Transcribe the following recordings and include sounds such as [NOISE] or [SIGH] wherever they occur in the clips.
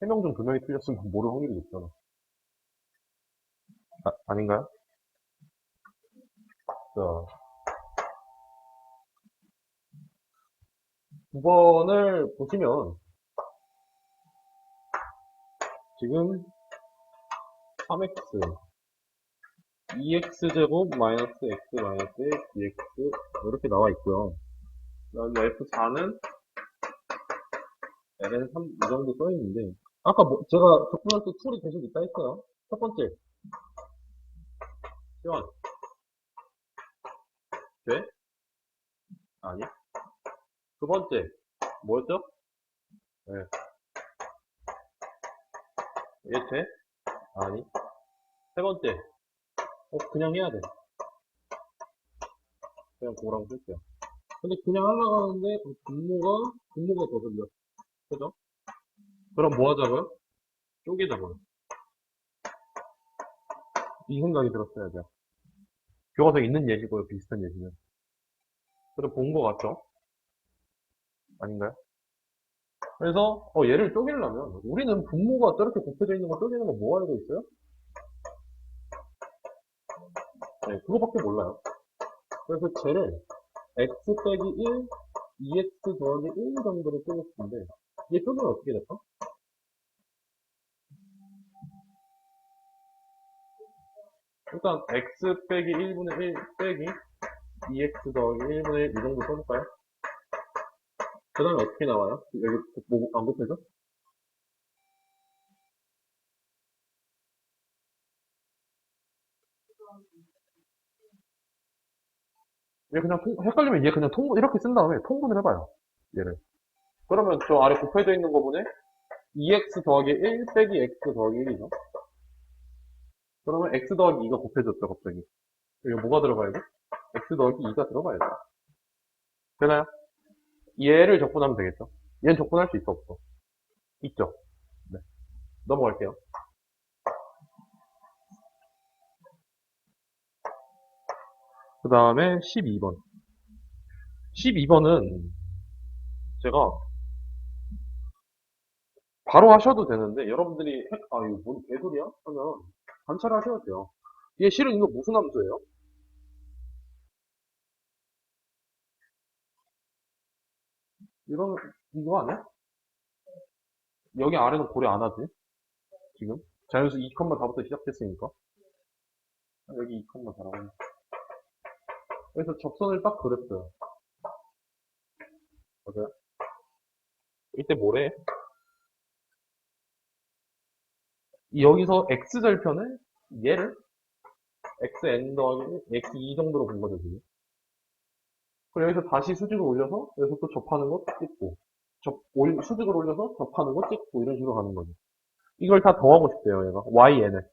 3명 중 2명이 틀렸으면 모를 확률이 높잖아. 아, 아닌가요? 자. 9번을 보시면, 지금 3x, 2x제곱 마이너스 x 마이너스 dx 이렇게 나와 있고요. 그다음에 F4는 L은 3, 이 정도 써 있는데, 아까 뭐, 제가 적분할 때 툴이 계속 있다 했어요. 첫 번째. 시원. 돼? 아니. 두 번째. 뭐였죠? 네. 얘 돼? 아니. 세 번째. 어, 그냥 해야 돼. 그냥 고라고 쓸게요. 근데 그냥 하려고 하는데, 분모가, 분모가 더 들려. 그죠? 그럼 뭐 하자고요? 쪼개자고요. 이 생각이 들었어야 돼요. 교과서에 있는 예시고요, 비슷한 예시는. 그래, 본거 같죠? 아닌가요? 그래서, 어, 얘를 쪼개려면, 우리는 분모가 저렇게 곱해져 있는 거 쪼개는 거 뭐 알고 있어요? 네, 그거밖에 몰라요. 그래서 쟤를 x 빼기 1, 2x 더하기 1 정도로 텐데, 얘 쪼개면 어떻게 될까? 일단 x 빼기 1분의 1 빼기 2x 더하기 1분의 1 이 정도 써볼까요? 그 다음에 어떻게 나와요? 여기 뭐, 안 곱해져? 얘 그냥 통- 헷갈리면 얘 그냥 통분 이렇게 쓴 다음에 통분을 해봐요 얘를 그러면 저 아래 곱해져 있는 거 보네 2x 더하기 1 빼기 x 더하기 1이죠 그러면 x 더하기 2가 곱해졌죠 갑자기 여기 뭐가 들어가야 돼? x 더하기 2가 들어가야 돼 되나요? 얘를 적분하면 되겠죠 얘는 적분할 수 있어 없어? 있죠 네. 넘어갈게요 그 다음에 12번 12번은 제가 바로 하셔도 되는데 여러분들이 헷- 아 이거 뭔 개소리야? 하면 관찰을 하셔야 돼요 얘 실은 이거 무슨 함수예요? 이거는 이거 아니야? 여기 아래는 고려 안 하지 지금 자연수 2,4부터 시작했으니까 아, 여기 2,4라고 그래서 접선을 딱 그렸어요 맞아요? 이때 뭐래? 여기서 x절편을 얘를 xn 더하기 x 2 정도로 본 거죠 지금 그리고 여기서 다시 수직을 올려서 여기서 또 접하는 거 찍고 접, 올, 수직을 올려서 접하는 거 찍고 이런 식으로 가는 거죠. 이걸 다 더하고 싶대요 얘가yn을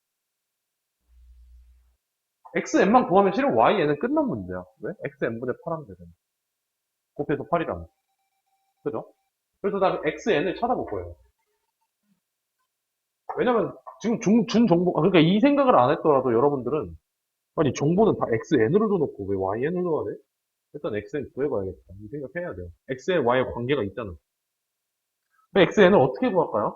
xn만 구하면 실은yn은 끝난 문제야. 왜? xn분의 8하면 되잖아. 곱해서 8이라면 그죠? 그래서 나 xn을 찾아볼 거예요 왜냐면 지금 준, 준 정보, 아, 그러니까 이 생각을 안 했더라도 여러분들은 아니 정보는 다 xn으로 줘놓고 왜 yn을 넣어야 돼? 일단 xn 구해봐야겠다. 이 생각해야 돼요. x에 y의 관계가 있잖아. 그럼 xn을 어떻게 구할까요?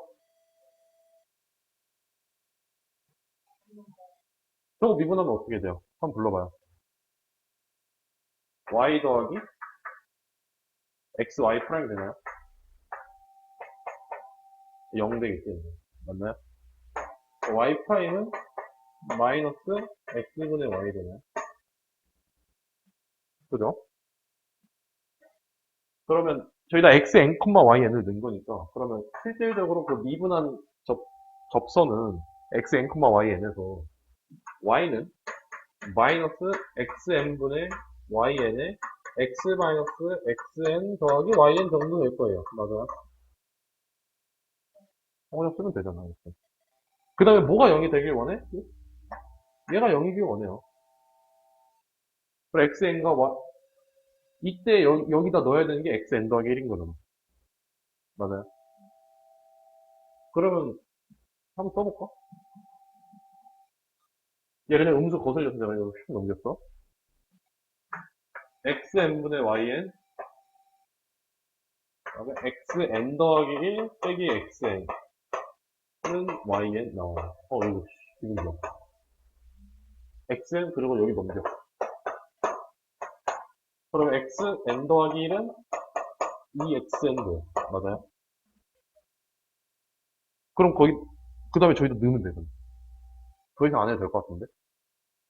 저거 미분하면 어떻게 돼요? 한번 불러봐요. y 더하기 xy 프라임 되나요? 0 되겠지. 맞나요? Y 프라임은 마이너스 x분의 y 되나요? 그죠? 그러면 저희 다 xn, yn을 넣은 거니까 그러면 실질적으로 그 미분한 접, 접선은 xn, yn에서 y는 마이너스 xn분의 yn에 x 마이너스 xn 더하기 yn 정도 될 거예요. 맞아요. 그냥 쓰면 되잖아. 이렇게. 그 다음에 뭐가 0이 되길 원해? 얘가 0이길 원해요. 그럼 xn과 y, 이때 여, 여기다 넣어야 되는 게 xn 더하기 1인 거잖아. 맞아요. 그러면 한번 써볼까? 얘 그냥 음수 거슬려서 내가 이거 휙 넘겼어. xn분의 yn 그다음에 xn 더하기 1 빼기 xn yn 나와요. 어, 이거, 지금 뭐. xn, 그리고 여기 넘겨. 그럼 xn 더하기 1은 2xn 돼요. 맞아요? 그럼 거기, 그 다음에 저희도 넣으면 되잖아. 더 이상 안 해도 될 것 같은데?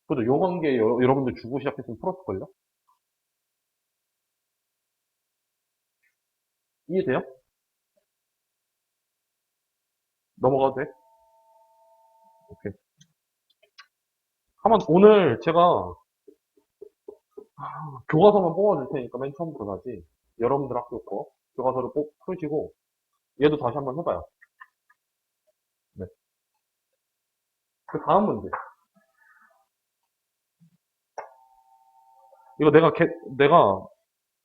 그래도 요 관계 여, 여러분들 주고 시작했으면 풀었을걸요? 이해돼요? 넘어가도 돼? 오케이. 한번 오늘 제가 아, 교과서만 뽑아줄 테니까 맨 처음부터 다시 여러분들 학교 거 교과서를 꼭 푸시고 얘도 다시 한번 해봐요. 네. 그 다음 문제. 이거 내가 개- 내가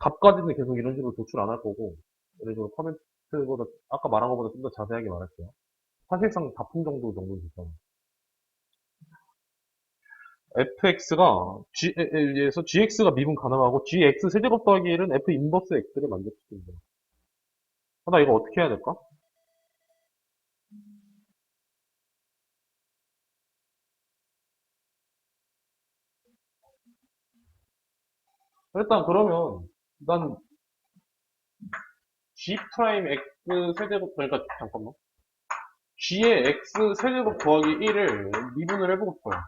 답까지는 계속 이런 식으로 도출 안 할 거고 이런 식으로 커멘트보다 아까 말한 것보다 좀 더 자세하게 말할게요. 사실상 답품 정도 정도 되잖아. fx가 g에서 gx가 미분 가능하고 gx 세제곱 더하기 1은 f 인버스 x를 만족시킨다. 아, 나 이거 어떻게 해야 될까? 일단 그러면 난 g 프라임 x 세제곱 그러니까 잠깐만 g의 x 세제곱 더하기 1을 미분을 해보고 싶어요.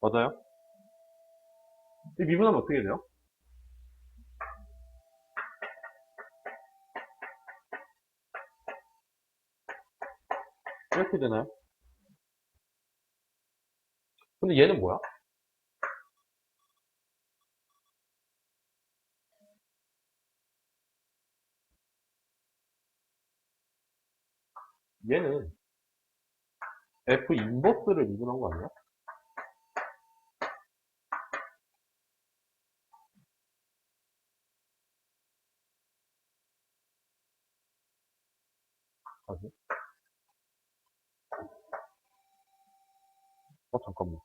맞아요? 이 미분하면 어떻게 돼요? 이렇게 되나요? 근데 얘는 뭐야? 얘는 F 인버스를 미분한 거 아니야? 아니? 어, 잠깐만.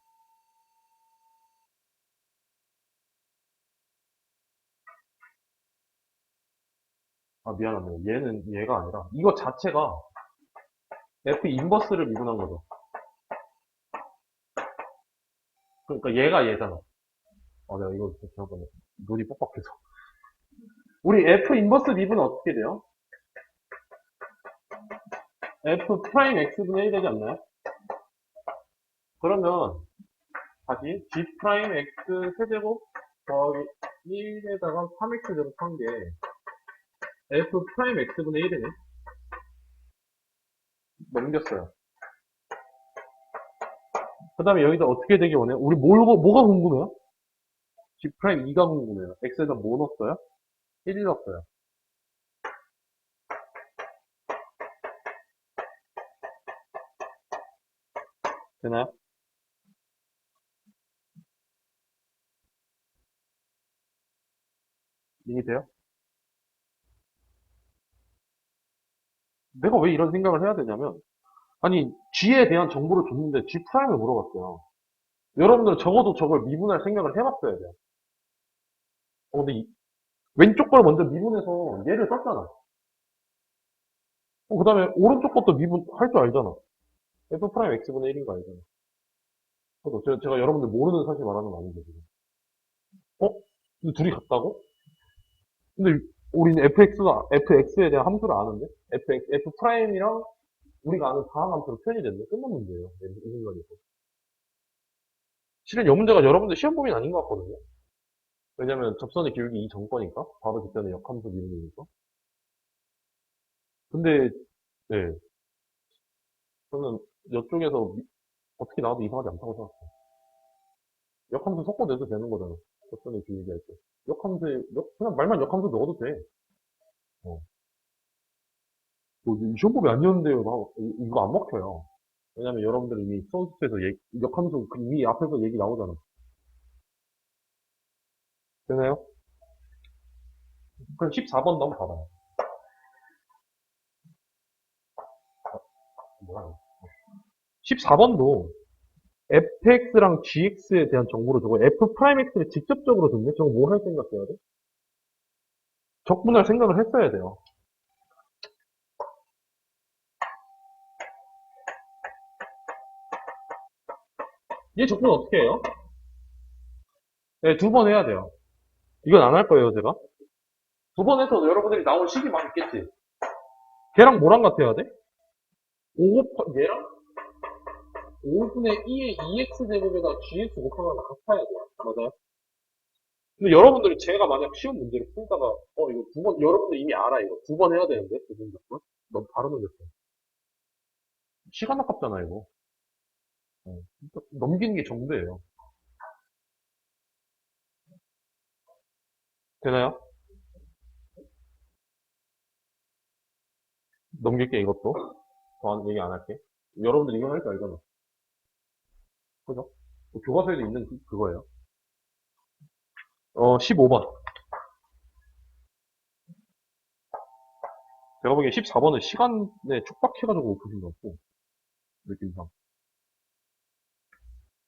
아, 미안하네요. 얘는 얘가 아니라, 이거 자체가 F 인버스를 미분한 거죠. 그러니까 얘가 얘잖아. 아, 내가 이거 잠깐만. 눈이 뻑뻑해서. 우리 F 인버스 미분은 어떻게 돼요? F 프라임 X분의 1 되지 않나요? 그러면, 다시 G 프라임 X 세제곱 더하기 1에다가 3X 제곱한 게 F 프라임 X분의 1이네. 넘겼어요. 그 다음에 여기다 어떻게 되기 원해요? 우리 뭘, 뭐가 궁금해요? G 프라임 2가 궁금해요. X에다 뭐 넣었어요? 1 넣었어요. 되나요? 이해돼요? 내가 왜 이런 생각을 해야 되냐면, 아니, G에 대한 정보를 줬는데 G 프라임을 물어봤어요. 여러분들은 적어도 저걸 미분할 생각을 해봤어야 돼요. 어, 근데 이- 왼쪽 걸 먼저 미분해서 얘를 썼잖아. 어, 그 다음에 오른쪽 것도 미분할 줄 알잖아. F 프라임 X분의 1인 거 알잖아. 그래서 제가, 제가 여러분들 모르는 사실 말하는 거 아닌데, 지금. 어? 근데 둘이 같다고? 근데 우리는 fx가, fx에 대한 함수를 아는데? fx, f 프라임이랑 우리가 아는 다항 함수로 표현이 됐네. 끝난 문제예요. 이이 순간에서. 실은 이 문제가 여러분들 시험 범위는 아닌 것 같거든요. 왜냐면 접선의 기울기 이 정거니까. 바로 그때는 역함수 미분이니까. 근데, 네. 저는 이쪽에서 미- 어떻게 나와도 이상하지 않다고 생각해요. 역함수 섞어내도 되는 거잖아. 접선의 기울기 할 때. 역함수에, 역- 그냥 말만 역함수 넣어도 돼. 어. 뭐, 이 시험 범위 아니었는데요. 막, 이- 이거 안 먹혀요. 왜냐면 여러분들 이미 수업에서 역함수 그 이미 앞에서 얘기 나오잖아. 되나요? 그럼 14번도 한번 봐봐요. 뭐야? 14번도 fx랑 gx에 대한 정보를 두고 f'x를 직접적으로 듣네? 저거 뭐 뭘할 생각해야 돼? 적분할 생각을 했어야 돼요. 얘 적분 어떻게 해요? 네, 두 번 해야 돼요. 이건 안 할 거예요, 제가. 두 번 해서 여러분들이 나올 식이 많겠지. 걔랑 뭐랑 같아야 돼? 5 곱하기, 얘랑 5분의 2의 2x 제곱에다 gx 곱하면 같아야 돼요. 맞아요? 근데 여러분들이 제가 만약 시험 문제를 풀다가 어 이거 두 번 여러분들 이미 알아 이거 두 번 해야 되는데 두번 적분 너무 바로 넘겼어. 시간 아깝잖아 이거. 어, 넘기는 게 정도예요. 되나요? 넘길게 이것도. 더 얘기 안 할게. 여러분들 이거 할줄 알잖아. 그죠? 뭐 교과서에도 있는 그- 그거예요. 어, 15번. 제가 보기엔 14번은 시간에 촉박해가지고 보신 것 같고, 느낌상.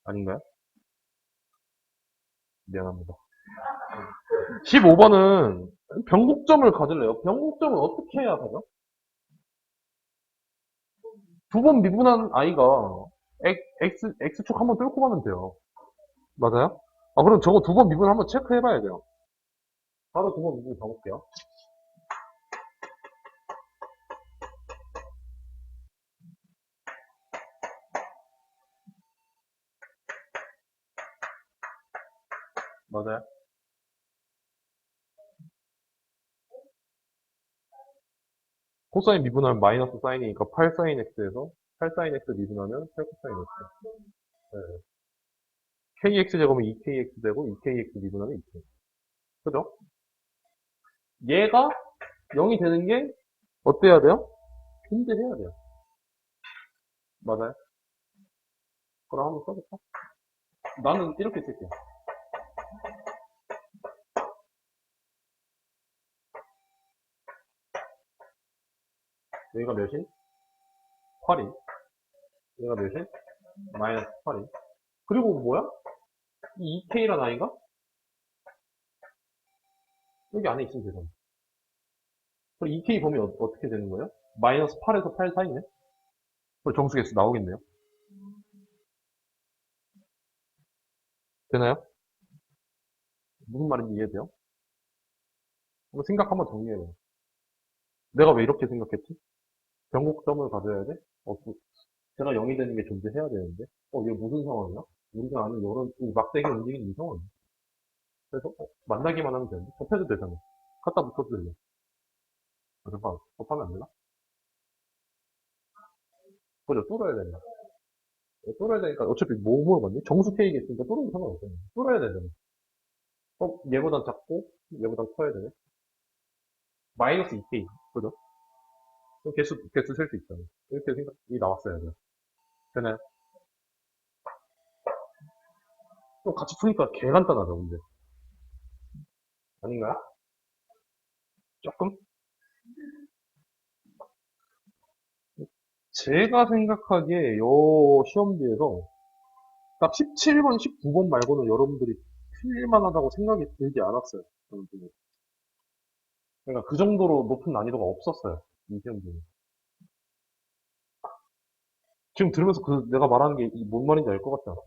아닌가요? 미안합니다. 15번은 변곡점을 가질래요. 변곡점을 어떻게 해야 하죠? 두 번 미분한 아이가 X, X축 한번 뚫고 가면 돼요. 맞아요? 아, 그럼 저거 두 번 미분 한번 체크해 봐야 돼요. 바로 두 번 미분 가볼게요. 맞아요? 코사인 미분하면 마이너스 사인이니까 8 사인 x에서 8 사인 x 미분하면 8 코사인 x. 네. kx 제곱은 2kx 되고 2kx 미분하면 2k. 그죠? 얘가 0이 되는 게 어때야 돼요? 존재해야 돼요. 맞아요? 그럼 한번 써볼까? 나는 이렇게 쓸게. 여기가 몇인? 8인. 여기가 몇인? 마이너스 8인. 그리고 뭐야? 이 2K란 아이가? 여기 안에 있으면 되잖아. 그럼 2K 범위 어, 떻게 되는 거예요? 마이너스 8에서 8 사이네? 그럼 정수개수 나오겠네요. 되나요? 무슨 말인지 이해돼요? 한번 생각 한번 정리해봐요. 내가 왜 이렇게 생각했지? 변곡점을 가져야 돼? 어, 그, 제가 0이 되는 게 존재해야 되는데? 어, 이게 무슨 상황이야? 우리가 아는 이런 이 막대기 움직이는 이 상황이야. 그래서 어, 만나기만 하면 되는데? 접해도 되잖아. 갖다 붙여도 되잖아. 아, 잠깐, 접하면 안 되나? 그죠, 뚫어야 된다. 어, 뚫어야 되니까 어차피 뭐 물어봤니? 정수 K겠으니까 뚫어도 상관없잖아. 뚫어야 되잖아. 어, 얘보단 작고, 얘보단 커야 되네. 마이너스 2K. 그죠? 그럼 개수, 개수 셀 수 있잖아. 이렇게 생각이 나왔어야 돼요. 되나요? 또 같이 푸니까 개 간단하죠, 근데. 아닌가요? 조금? 제가 생각하기에 요 시험지에서 딱 17번, 19번 말고는 여러분들이 틀릴만 하다고 생각이 들지 않았어요. 저는. 그러니까 그 정도로 높은 난이도가 없었어요. 이 시험지는. 지금 들으면서 그 내가 말하는 게 뭔 말인지 알 것 같지 않아?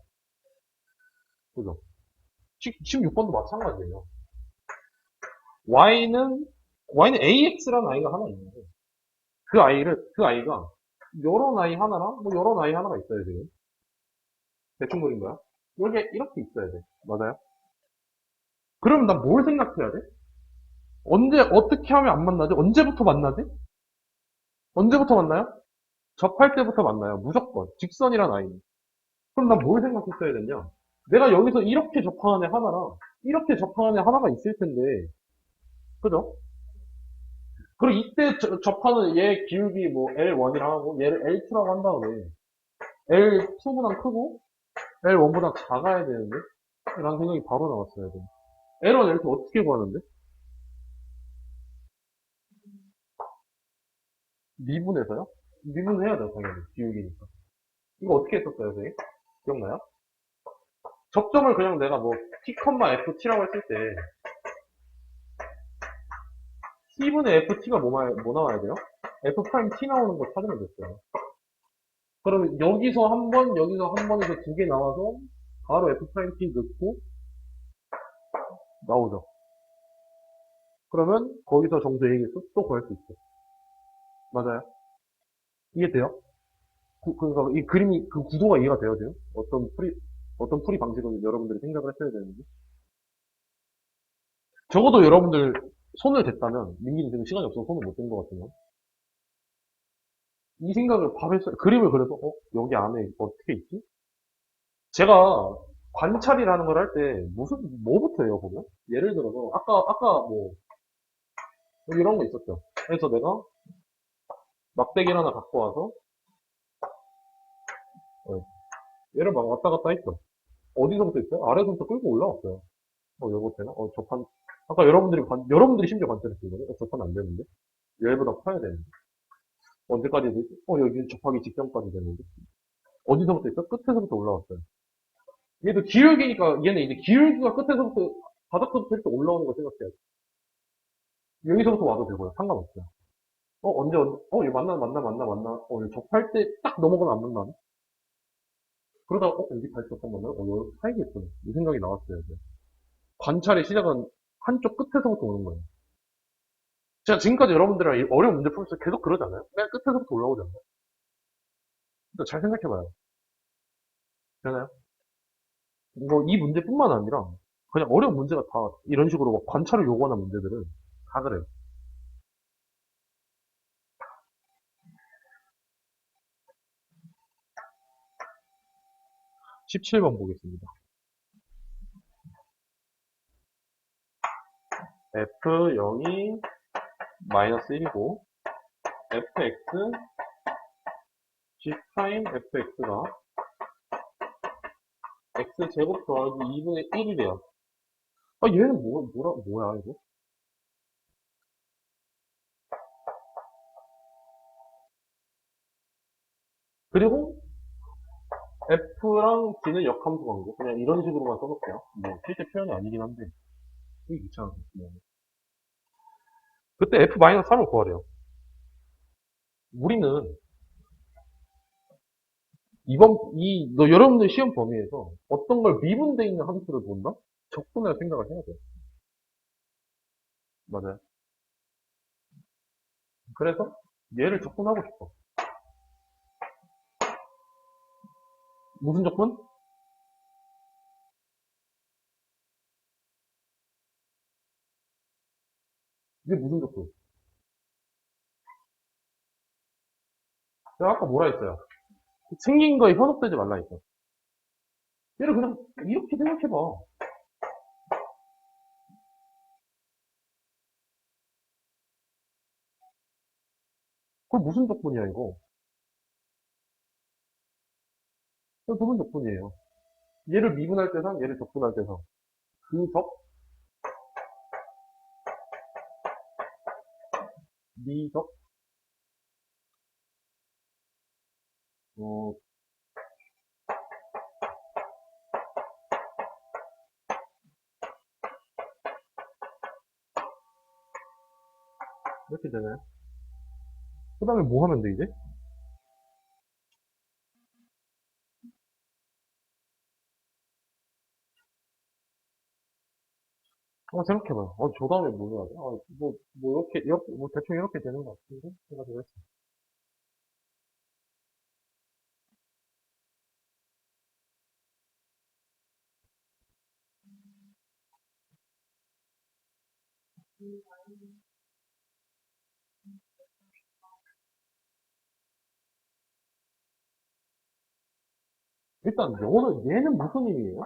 그죠? 16번도 마찬가지예요. y는 y는 ax라는 아이가 하나 있는데 그 아이를 그 아이가 여러 아이 하나랑 뭐 여러 아이 하나가 있어야 돼요. 대충 그린 거야. 이게 이렇게 있어야 돼. 맞아요? 그럼 난 뭘 생각해야 돼? 언제 어떻게 하면 안 만나지? 언제부터 만나지? 언제부터 만나요? 접할 때부터 만나요. 무조건. 직선이란 아이는. 그럼 난 뭘 생각했어야 되냐? 내가 여기서 이렇게 접하는 애 하나랑 이렇게 접하는 애 하나가 있을 텐데 그죠? 그리고 이때 저- 접하는 얘 기울기 뭐 L1이라고 하고 얘를 L2라고 한 다음에 L2보다 크고 L1보다 작아야 되는데 라는 생각이 바로 나왔어야 돼. L1, L2 어떻게 구하는데? 미분해서요? 미분 해야 돼요, 당연히. 기울기니까. 이거 어떻게 했었어요, 선생님? 기억나요? 접점을 그냥 내가 뭐 t, ft라고 했을 때 t분의 ft가 뭐, 말- 뭐 나와야 돼요? f 프라임 t 나오는 거 찾으면 됐어요. 그러면 여기서 한 번, 여기서 한 번에서 두 개 나와서 바로 F'T 넣고 나오죠. 그러면 거기서 정도 얘기해서 또 구할 수 있어. 맞아요. 이해돼요? 구- 그러니까 이 그림이 그 구도가 이해가 돼요, 지금? 어떤 풀이 어떤 풀이 방식을 여러분들이 생각을 했어야 되는지. 적어도 여러분들 손을 댔다면 민기는 지금 시간이 없어서 손을 못 댄 것 같으면 이 생각을 밥 했어요. 그림을 그려서 어 여기 안에 어떻게 있지? 제가 관찰이라는 걸 할 때 무슨 뭐부터 해요 보면 예를 들어서 아까 아까 뭐 이런 거 있었죠. 그래서 내가 막대기를 하나 갖고 와서 어, 얘를 막 왔다 갔다 했죠. 어디서부터 했어요? 아래서부터 끌고 올라왔어요. 어, 요거 되나? 어, 접한, 아까 여러분들이 관, 여러분들이 심지어 관찰했거든요. 어, 접한 안 되는데? 얘보다 파야 되는데. 언제까지 되지? 어, 여기 접하기 직전까지 되는데. 어디서부터 했어? 끝에서부터 올라왔어요. 얘도 기울기니까, 얘는 이제 기울기가 끝에서부터, 바닥부터 이렇게 올라오는 거 생각해야지. 여기서부터 와도 되고요. 상관없어요. 어, 언제, 어, 얘 만나, 만나, 만나, 만나. 어, 얘 접할 때 딱 넘어가면 안 만나네? 그러다가, 어, 여기 다시 접한 만나요? 어, 여기 사이겠구나. 이 생각이 나왔어요. 이제. 관찰의 시작은 한쪽 끝에서부터 오는 거예요. 제가 지금까지 여러분들이랑 이 어려운 문제 풀면서 계속 그러잖아요? 맨 끝에서부터 올라오잖아요. 근데 잘 생각해봐요. 되나요? 뭐, 이 문제뿐만 아니라, 그냥 어려운 문제가 다 이런 식으로 막 관찰을 요구하는 문제들은 다 그래요. 십칠 번 보겠습니다. F0이 마이너스 1이고, fx, g 프라임 fx가 x제곱 더하기 2분의 1이래요. 아, 얘는 뭐, 뭐라, 뭐야, 이거? 그리고 f랑 g는 역함수 관계. 그냥 이런 식으로만 써놓을게요. 뭐, 실제 표현이 아니긴 한데. 이게 귀찮아서. 뭐. 그때 f-3을 구하래요. 우리는 이번 이 너 여러분들 시험 범위에서 어떤 걸 미분돼 있는 함수를 본다? 적분할 생각을 해야 돼요. 맞아요. 그래서 얘를 적분하고 싶어. 무슨 적분? 이게 무슨 적분? 제가 아까 뭐라 했어요? 생긴 거에 현혹되지 말라 했어. 얘를 그냥 이렇게 생각해봐. 그거 무슨 적분이야, 이거? 이거 무슨 적분이에요? 얘를 미분할 때상, 얘를 적분할 때상. 그 적, 미적, 어, 이렇게 되나요? 그 다음에 뭐 하면 돼, 이제? 어, 생각해봐요. 어, 저 다음에 뭐 해야 돼? 아, 뭐, 뭐, 이렇게, 이렇게, 뭐, 대충 이렇게 되는 것 같은데? 해가지고 했어. 일단, 요거는, 얘는 무슨 의미예요?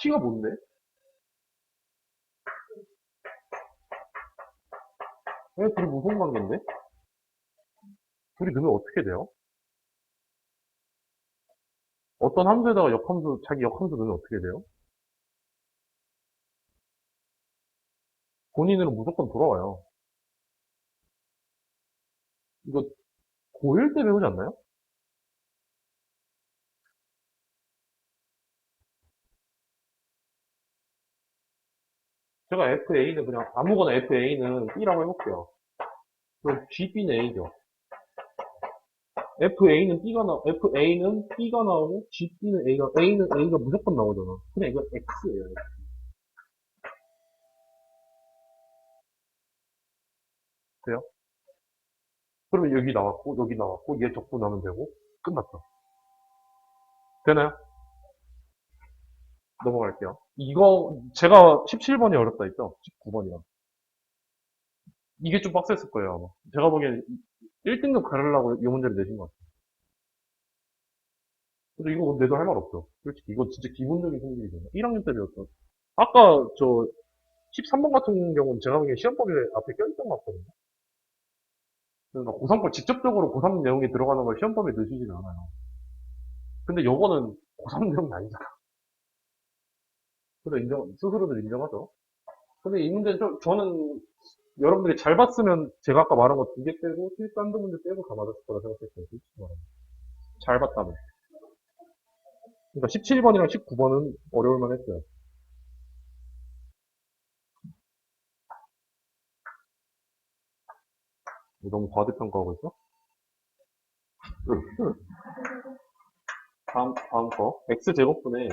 T가 뭔데? 왜 둘이 무슨 관계인데? 둘이 넣으면 어떻게 돼요? 어떤 함수에다가 역함수, 자기 역함수 넣으면 어떻게 돼요? 본인으로 무조건 돌아와요. 이거 고1 때 배우지 않나요? 제가 FA는 그냥 아무거나 FA는 B라고 해볼게요. 그럼 GB는 A죠. FA는 B가 나, FA는 B가 나오고 GB는 A가, A는 A가 무조건 나오잖아. 그냥 이건 X예요. 돼요? 그러면 여기 나왔고, 여기 나왔고, 얘 적고 나면 되고, 끝났죠. 되나요? 넘어갈게요. 이거, 제가 17번이 어렵다 했죠? 19번이랑. 이게 좀 빡셌을 거예요, 아마. 제가 보기엔 1등급 가르려고 이 문제를 내신 것 같아요. 근데 이거 내도 할 말 없죠. 솔직히 이거 진짜 기본적인 성질이잖아요. 1학년 때 배웠던. 아까 저 13번 같은 경우는 제가 보기엔 시험법에 앞에 껴있던 것 같거든요. 그러니까 고3 걸 직접적으로 고3 내용이 들어가는 걸 시험법에 넣으시진 않아요. 근데 요거는 고3 내용이 아니잖아. 그래서 인정, 스스로들 인정하죠. 근데 이 문제는 좀, 저는 여러분들이 잘 봤으면 제가 아까 말한 거 두 개 빼고 실산도 문제 빼고 다 맞았을 거라 생각했어요. 솔직히 말하면. 잘 봤다면. 그러니까 17번이랑 19번은 어려울만 했어요. 너무 과대평가하고 있어? 다음, 다음 거. x제곱분의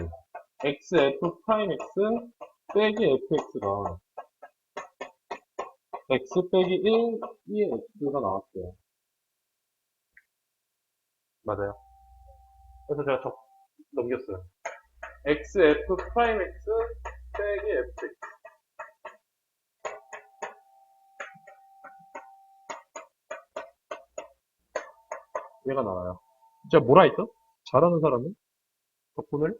xf 프라임 x 빼기 fx가 x 빼기 1, 2의 x가 나왔어요. 맞아요. 그래서 제가 적, 넘겼어요. xf 프라임 x 빼기 fx. 얘가 나와요. 진짜 뭐라 했죠? 잘하는 사람은? 덕분을?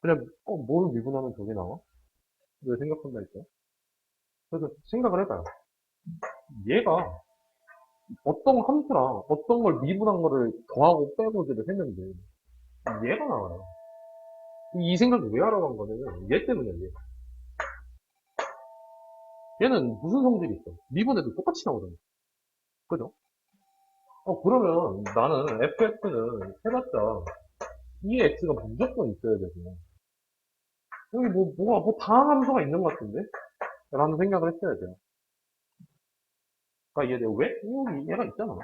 그냥, 어, 뭘 미분하면 저게 나와? 왜 생각한다 했죠? 그래서 생각을 해봐요. 얘가 어떤 함수랑 어떤 걸 미분한 거를 더하고 빼고지를 했는데 얘가 나와요. 이 생각을 왜 하러 간 거냐면 얘 때문이야 얘. 얘는 무슨 성질이 있어? 미분해도 똑같이 나오잖아. 그죠? 어 그러면 나는 fx는 해봤자 이 x가 무조건 있어야 되고 여기 뭐 뭐가 뭐 다항 함수가 있는 것 같은데? 라는 생각을 했어야 돼요. 그러니까 얘 왜? 여기 얘가 있잖아.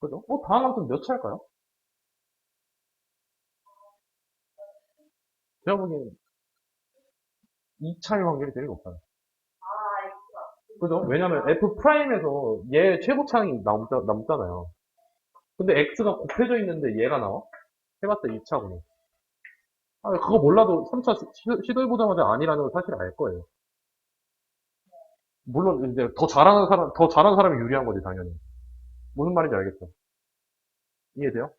그죠? 어, 다음 함수 몇 차일까요? 제가 보기에는 2차일 확률이 되게 높아요. 그죠? 왜냐면 f 프라임에서 얘 최고차항이 남잖아요. 근데 x가 곱해져 있는데 얘가 나와? 해봤자 2차구나. 아, 그거 몰라도 3차 시- 시도해보자마자 아니라는 걸 사실 알 거예요. 물론 이제 더 잘하는 사람, 더 잘하는 사람이 유리한 거지 당연히. 무슨 말인지 알겠죠? 이해돼요?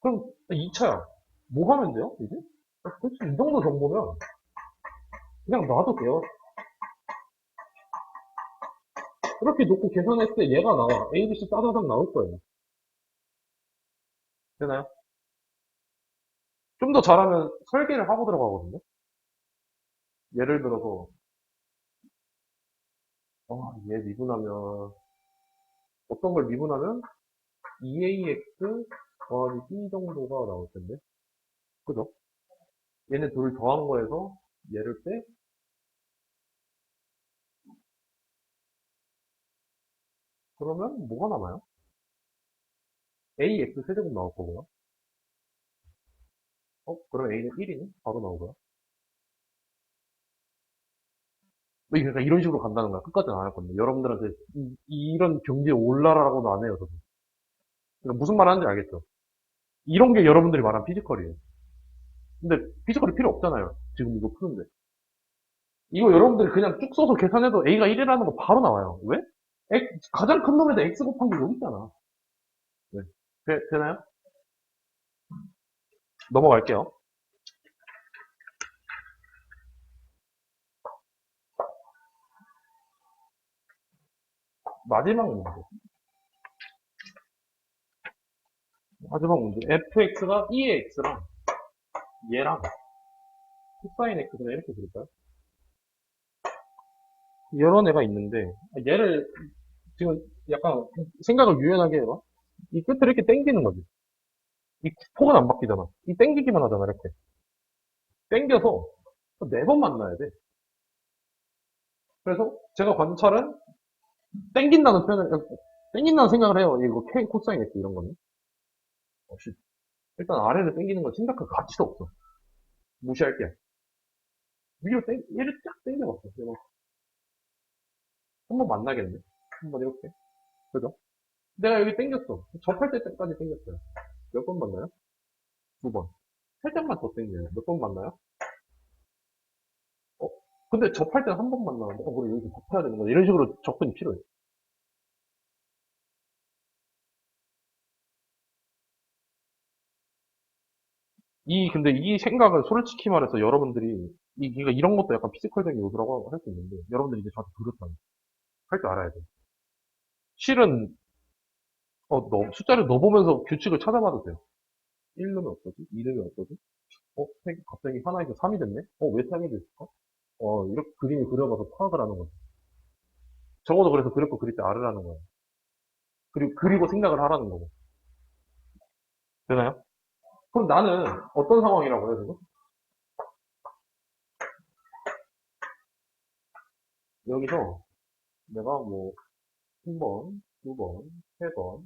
그럼 2차야. 뭐 하면 돼요? 이제? 그렇지 이 정도 정보면 그냥 놔도 돼요. 이렇게 놓고 계산했을 때 얘가 나와. A, B, C 따다닥 나올 거예요. 되나요? 좀 더 잘하면 설계를 하고 들어가거든요. 예를 들어서 어, 얘 미분하면 어떤 걸 미분하면 2ax 더하기 b 정도가 나올 텐데 그죠? 얘네 둘 더한 거에서 얘를 빼 그러면 뭐가 남아요? ax 세제곱 나올 거고요 어? 그럼 a는 1이네? 바로 나오고요 뭐 그러니까 이런 식으로 간다는 거야. 끝까지는 안 할 건데. 여러분들한테 이, 런 경지에 올라라고는 안 해요, 저도. 그러니까 무슨 말 하는지 알겠죠? 이런 게 여러분들이 말한 피지컬이에요. 근데 피지컬이 필요 없잖아요. 지금 이거 푸는데. 이거 여러분들이 그냥 쭉 써서 계산해도 A가 1이라는 거 바로 나와요. 왜? X- 가장 큰 놈에다 X 곱한 게 여기 있잖아. 네. 되, 되나요? 넘어갈게요. 마지막 문제. 마지막 문제. fx가 2의 x랑 얘랑 코사인 x가 이렇게 그릴까요? 이런 애가 있는데 얘를 지금 약간 생각을 유연하게 해봐. 이 끝을 이렇게 당기는 거지. 이 폭은 안 바뀌잖아. 이 당기기만 하잖아 이렇게. 땡겨서 네 번 만나야 돼. 그래서 제가 관찰은 땡긴다는 표현을, 땡긴다는 생각을 해요. 이거 K 코사인 X 이런 거는. 없이. 일단 아래를 땡기는 건 생각할 가치도 없어. 무시할게. 위로 땡, 얘를 쫙 땡겨봤어. 한번 만나겠네. 한번 이렇게. 그죠? 내가 여기 땡겼어. 접할 때까지 땡겼어요. 몇 번 만나요? 두 번. 살짝만 더 땡겨요. 몇 번 만나요? 어? 근데 접할 때는 한 번 만나는데, 어, 그래, 여기서 접해야 되는 거야. 이런 식으로 접근이 필요해. 이, 근데 이 생각은 솔직히 말해서 여러분들이, 이, 그러니까 이런 것도 약간 피지컬적인 요소라고 할 수 있는데, 여러분들이 이제 저한테 그렇다는 할 줄 알아야 돼. 실은, 어, 너, 숫자를 넣어보면서 규칙을 찾아봐도 돼요. 1 넣으면 어떠지? 2 넣으면 어떠지? 어, 세- 갑자기 하나에서 3이 됐네? 어, 왜 3이 됐을까? 어, 이렇게 그림을 그려봐서 파악을 하는 거지. 적어도 그래서 거 그릴 때 알으라는 거야. 그리고, 그리고 생각을 하라는 거고. 되나요? 그럼 나는 어떤 상황이라고 해요, 지금? 여기서 내가 뭐, 한 번, 두 번, 세 번,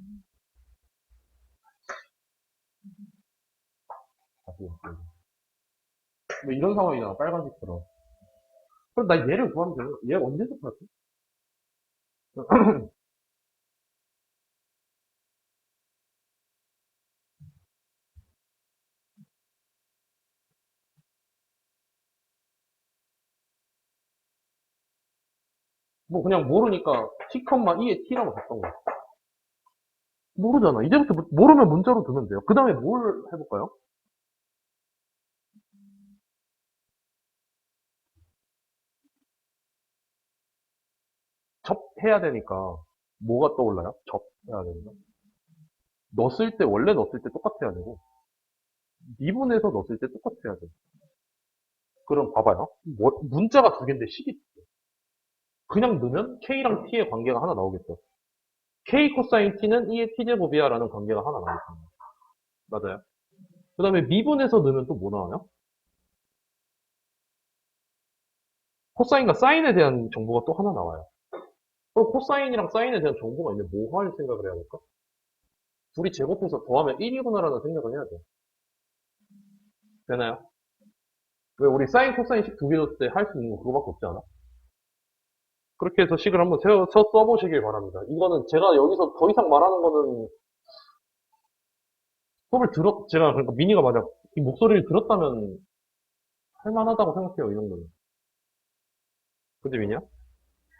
다시. 뭐 이런 상황이잖아, 빨간색처럼. 그럼 나 얘를 구하면 돼요. 얘 언제서 팔지? [CLEARS THROAT] 뭐 그냥 모르니까 t, 2에 t라고 봤던 거야. 모르잖아. 이제부터 모- 모르면 문자로 두면 돼요. 그 다음에 뭘 해볼까요? 접해야 되니까 뭐가 떠올라요? 접해야 되니까. 넣었을 때, 원래 넣었을 때 똑같아야 되고, 미분해서 넣었을 때 똑같아야 돼. 그럼 봐봐요. 뭐- 문자가 두 개인데 식이. 그냥 넣으면 K랑 T의 관계가 하나 나오겠죠. K 코사인 T는 2의 T제곱이야 라는 관계가 하나 나오겠습니다. 맞아요. 그 다음에 미분해서 넣으면 또 뭐 나와요? 코사인과 사인에 대한 정보가 또 하나 나와요. 그럼 코사인이랑 사인에 대한 정보가 있는데 뭐 할 생각을 해야 될까? 둘이 제곱해서 더하면 1이구나라는 생각을 해야 돼. 되나요? 왜 우리 사인, 코사인식 두 개 줬을 때 할 수 있는 거 그거밖에 없지 않아? 그렇게 해서 식을 한번 세워, 서 써보시길 바랍니다. 이거는 제가 여기서 더 이상 말하는 거는 수업을 들었, 제가 그러니까 미니가 만약 이 목소리를 들었다면 할만하다고 생각해요, 이 정도는. 그지, 미니야?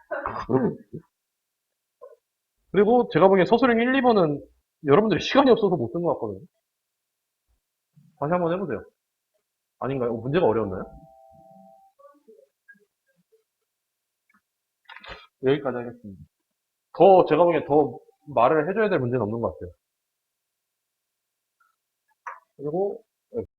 [LAUGHS] 그리고 제가 보기엔 서술형 1, 2번은 여러분들이 시간이 없어서 못 쓴 것 같거든요. 다시 한번 해보세요. 아닌가요? 어, 문제가 어려웠나요? 여기까지 하겠습니다. 더, 제가 보기엔 더 말을 해줘야 될 문제는 없는 것 같아요. 그리고